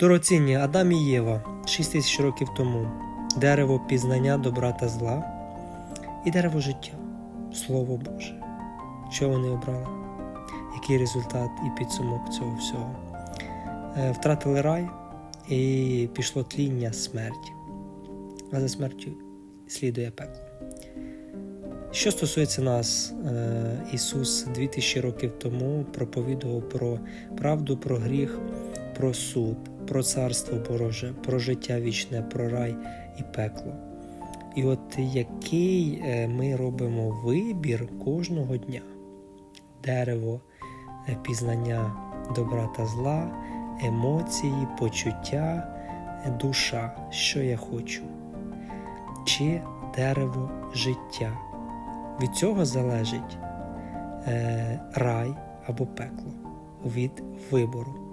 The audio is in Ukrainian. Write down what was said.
Дорогоцінні Адам і Єва 6 тисяч років тому. Дерево пізнання добра та зла і дерево життя, Слово Боже. Що вони обрали? Який результат і підсумок цього всього? Е, Втратили рай і пішло тління смерті. А за смертю слідує пекло. Що стосується нас, е, Ісус 2000 років тому проповідував про правду, про гріх, про суд, про царство Боже, про життя вічне, про рай і пекло. І от який е, ми робимо вибір кожного дня: дерево, е, пізнання добра та зла, емоції, почуття, е, душа, що я хочу, чи дерево життя. Від цього залежить рай або пекло від вибору.